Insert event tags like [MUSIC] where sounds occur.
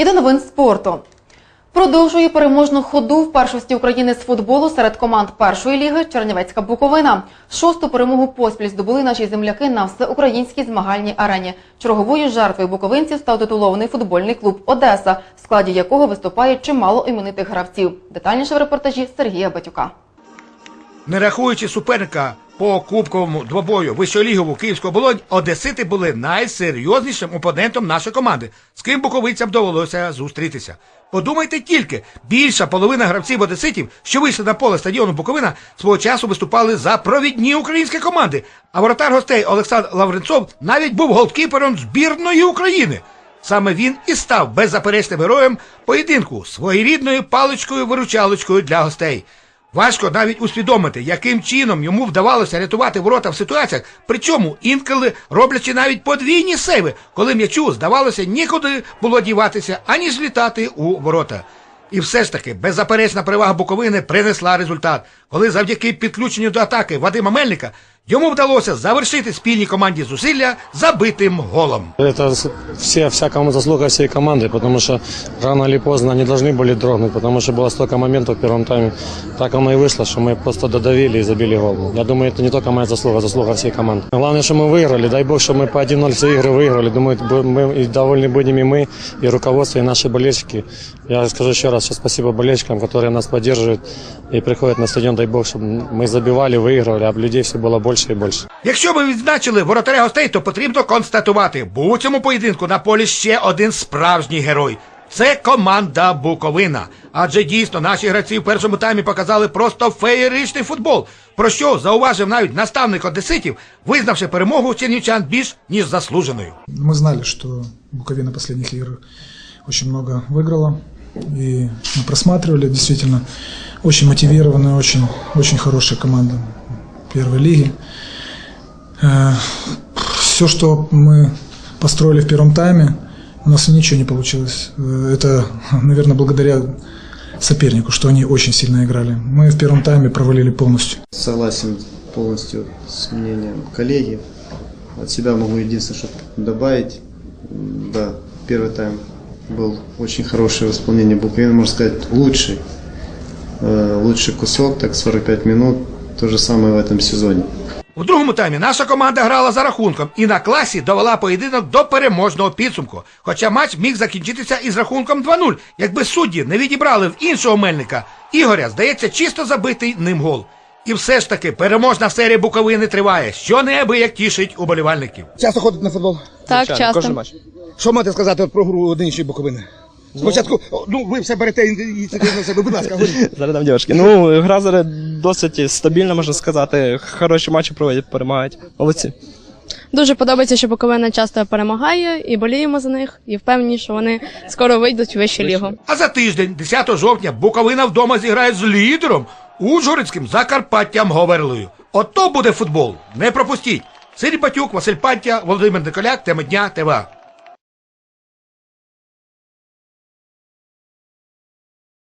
І до новин спорту. Продовжує переможну ходу в першості України з футболу серед команд першої ліги Чернівецька Буковина. Шосту перемогу поспіль здобули наші земляки на всеукраїнській змагальній арені. Черговою жертвою буковинців став титулований футбольний клуб Одеса, в складі якого виступає чимало іменитих гравців. Детальніше в репортажі Сергія Батюка. Не рахуючи суперника по кубковому двобою вищолігову київського болонь, одесити були найсерйознішим опонентом нашої команди, з ким буковицям довелося зустрітися. Подумайте тільки, більша половина гравців одеситів, що вийшли на поле стадіону Буковина, свого часу виступали за провідні українські команди. А воротар гостей Олександр Лавренцов навіть був голкіпером збірної України. Саме він і став беззаперечним героєм поєдинку своєрідною паличкою-виручалочкою для гостей. Важко навіть усвідомити, яким чином йому вдавалося рятувати ворота в ситуаціях, причому інколи роблячи навіть подвійні сейви, коли м'ячу здавалося нікуди було діватися, аніж літати у ворота. І все ж таки беззаперечна перевага Буковини принесла результат, коли завдяки підключенню до атаки Вадима Мельника йому вдалося завершити спільній команді зусилля забитим голом. Это с- все, вся кому заслуга всей команды, потому что рано или поздно они должны были дрогнуть, потому что было столько моментов в первом тайме. Так оно и вышло, что мы просто додавили и забили гол. Я думаю, это не только моя заслуга, заслуга всей команды. Главное, что мы выиграли. Дай бог, что мы по 1-0 все игры выиграли. Думаю, бу- мы и довольны будем и мы, и руководство, и наши болельщики. Я скажу еще раз, что спасибо болельщикам, которые нас поддерживают и приходят на стадион. Дай бог, чтобы мы забивали, выигрывали, а людей все было больше и больше. Якщо ми відзначили воротаря гостей, то потрібно констатувати, був у цьому поєдинку на полі ще один справжній герой. Це команда Буковина. Адже дійсно наші гравці в першому таймі показали просто феєричний футбол. Про що зауважив навіть наставник одеситів, визнавши перемогу чернівчан більш ніж заслуженою. Мы знали, что Буковина последних игр очень много выиграла. И мы просматривали, действительно, очень мотивированная, очень, очень хорошая команда Первой лиги. Все, что мы построили в первом тайме, у нас ничего не получилось. Э, Это, наверное, благодаря сопернику, что они очень сильно играли. Мы в первом тайме провалили полностью. Согласен полностью с мнением коллеги. От себя могу единственное, что добавить. Да, первый тайм был очень хорошее в исполнении Буковины, можно сказать, лучший. Э, Лучший кусок, так 45 минут. То же самое в этом сезоне. У другому таймі наша команда грала за рахунком і на класі довела поєдинок до переможного підсумку. Хоча матч міг закінчитися із рахунком 2-0, якби судді не відібрали в іншого мельника. Ігоря, здається, чисто забитий ним гол. І все ж таки переможна серія Буковини триває, що неабияк тішить уболівальників. Часто ходить на футбол. Так, часто. Що можете сказати про гру нинішньої Буковини? Спочатку, ну ви все берете ініціативу на себе, будь ласка, говоріть. [LAUGHS] Зараз дівчатки. Ну, гра зараз досить стабільна, можна сказати. Хороші матчі проводять, перемагають. Молодці. Дуже подобається, що Буковина часто перемагає, і боліємо за них, і впевнені, що вони скоро вийдуть у вищу лігу. А за тиждень, 10 жовтня, Буковина вдома зіграє з лідером Ужгородським Закарпаттям Говерлою. Ото буде футбол. Не пропустіть. Сирій Батюк, Василь Пантя, Володимир Николяк, тема дня, ТВА.